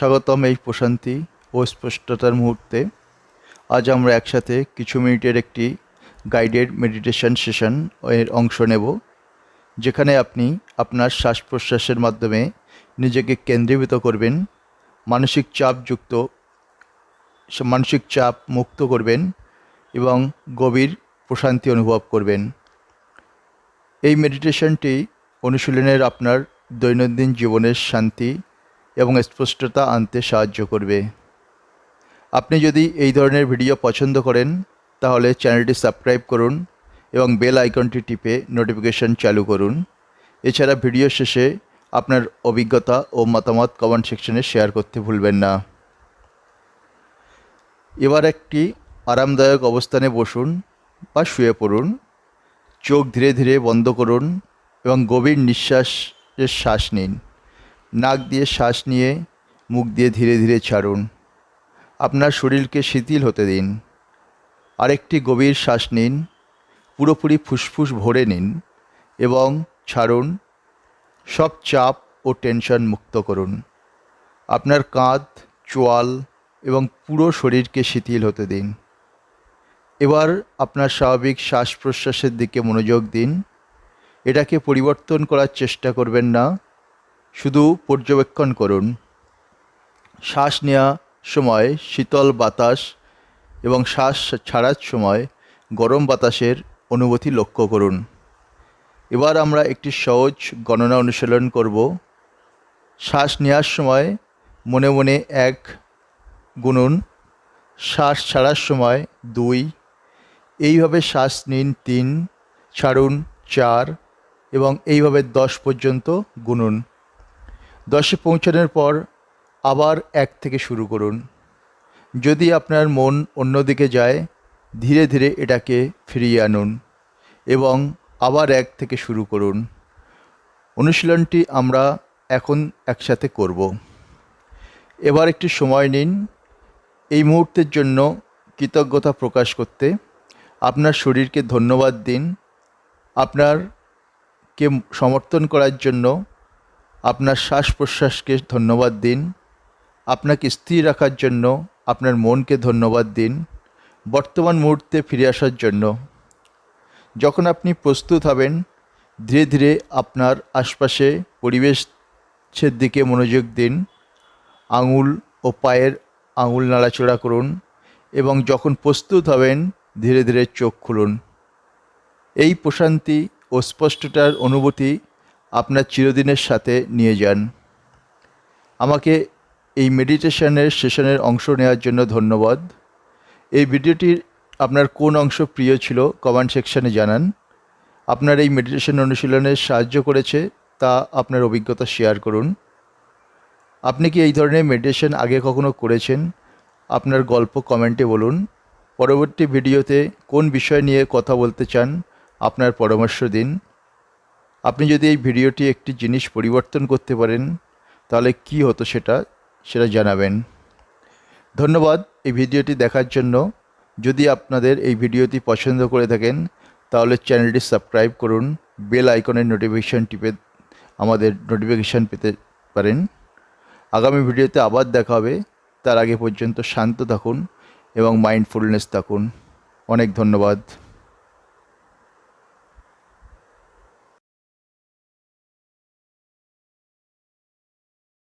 স্বাগতম এই প্রশান্তি ও স্পষ্টতার মুহূর্তে। আজ আমরা একসাথে কিছু মিনিটের একটি গাইডেড মেডিটেশন সেশন এর অংশ নেব, যেখানে আপনি আপনার শ্বাস প্রশ্বাসের মাধ্যমে নিজেকে কেন্দ্রীভূত করবেন, মানসিক চাপযুক্ত মানসিক চাপ মুক্ত করবেন এবং গভীর প্রশান্তি অনুভব করবেন। এই মেডিটেশনটি অনুশীলনের আপনার দৈনন্দিন জীবনের শান্তি এবং স্পষ্টতা আনতে সাহায্য করবে। আপনি যদি এই ধরনের ভিডিও পছন্দ করেন, তাহলে চ্যানেলটি সাবস্ক্রাইব করুন এবং বেল আইকনটি টিপে নোটিফিকেশন চালু করুন। এছাড়া ভিডিও শেষে আপনার অভিজ্ঞতা ও মতামত কমেন্ট সেকশনে শেয়ার করতে ভুলবেন না। এবার একটি আরামদায়ক অবস্থানে বসুন বা শুয়ে পড়ুন। চোখ ধীরে ধীরে বন্ধ করুন এবং গভীর নিঃশ্বাসের শ্বাস নিন। নাক দিয়ে শ্বাস নিয়ে মুখ দিয়ে ধীরে ধীরে ছাড়ুন। আপনার শরীরকে শিথিল হতে দিন। আরেকটি গভীর শ্বাস নিন, পুরোপুরি ফুসফুস ভরে নিন এবং ছাড়ুন। সব চাপ ও টেনশন মুক্ত করুন। আপনার কাঁধ, চোয়াল এবং পুরো শরীরকে শিথিল হতে দিন। এবার আপনার স্বাভাবিক শ্বাস প্রশ্বাসের দিকে মনোযোগ দিন। এটাকে পরিবর্তন করার চেষ্টা করবেন না। শুধু পর্যবেক্ষণ করুন। শ্বাস নেওয়া সময়, শীতল বাতাস এবং শ্বাস ছাড়ার সময় গরম বাতাসের অনুভূতি লক্ষ্য করুন। এবার আমরা একটি সহজ গণনা অনুশীলন করব। শ্বাস নেওয়ার সময় মনে মনে এক গুনুন, শ্বাস ছাড়ার সময় দুই, এইভাবে শ্বাস নিন তিন, ছাড়ুন চার এবং এইভাবে দশ পর্যন্ত গুনুন। দশে পৌঁছানোর পর আবার এক থেকে শুরু করুন। যদি আপনার মন অন্যদিকে যায়, ধীরে ধীরে এটাকে ফিরিয়ে আনুন এবং আবার এক থেকে শুরু করুন। অনুশীলনটি আমরা এখন একসাথে করব। এবার একটি সময় নিন। এই মুহূর্তের জন্য কৃতজ্ঞতা প্রকাশ করতে আপনার শরীরকে ধন্যবাদ দিন। আপনার কে সমর্থন করার জন্য আপনার শ্বাস প্রশ্বাসকে ধন্যবাদ দিন। আপনাকে স্থির রাখার জন্য আপনার মনকে ধন্যবাদ দিন। বর্তমান মুহূর্তে ফিরে আসার জন্য। যখন আপনি প্রস্তুত হবেন, ধীরে ধীরে আপনার আশপাশে পরিবেশের দিকে মনোযোগ দিন। আঙুল ও পায়ের আঙুল নাড়াচড়া করুন এবং যখন প্রস্তুত হবেন, ধীরে ধীরে চোখ খুলুন। এই প্রশান্তি ও স্পষ্টতার অনুভূতি আপনার চিরদিনের সাথে নিয়ে যান। আমাকে এই মেডিটেশনের সেশনের অংশ নেওয়ার জন্য ধন্যবাদ। এই ভিডিওটির আপনার কোন অংশ প্রিয় ছিল কমেন্ট সেকশানে জানান। আপনার এই মেডিটেশন অনুশীলনে সাহায্য করেছে তা আপনার অভিজ্ঞতা শেয়ার করুন। আপনি কি এই ধরনের মেডিটেশন আগে কখনো করেছেন? আপনার গল্প কমেন্টে বলুন। পরবর্তী ভিডিওতে কোন বিষয় নিয়ে কথা বলতে চান? আপনার পরামর্শ দিন। আপনি যদি এই ভিডিওটি একটি জিনিস পরিবর্তন করতে পারেন, তাহলে কি হতো সেটা সেটা জানাবেন। ধন্যবাদ এই ভিডিওটি দেখার জন্য। যদি আপনাদের এই ভিডিওটি পছন্দ করে থাকেন, তাহলে চ্যানেলটি সাবস্ক্রাইব করুন, বেল আইকনের নোটিফিকেশান টিপে আমাদের নোটিফিকেশান পেতে পারেন। আগামী ভিডিওতে আবার দেখা হবে। তার আগে পর্যন্ত শান্ত থাকুন এবং মাইন্ডফুলনেস থাকুন। অনেক ধন্যবাদ।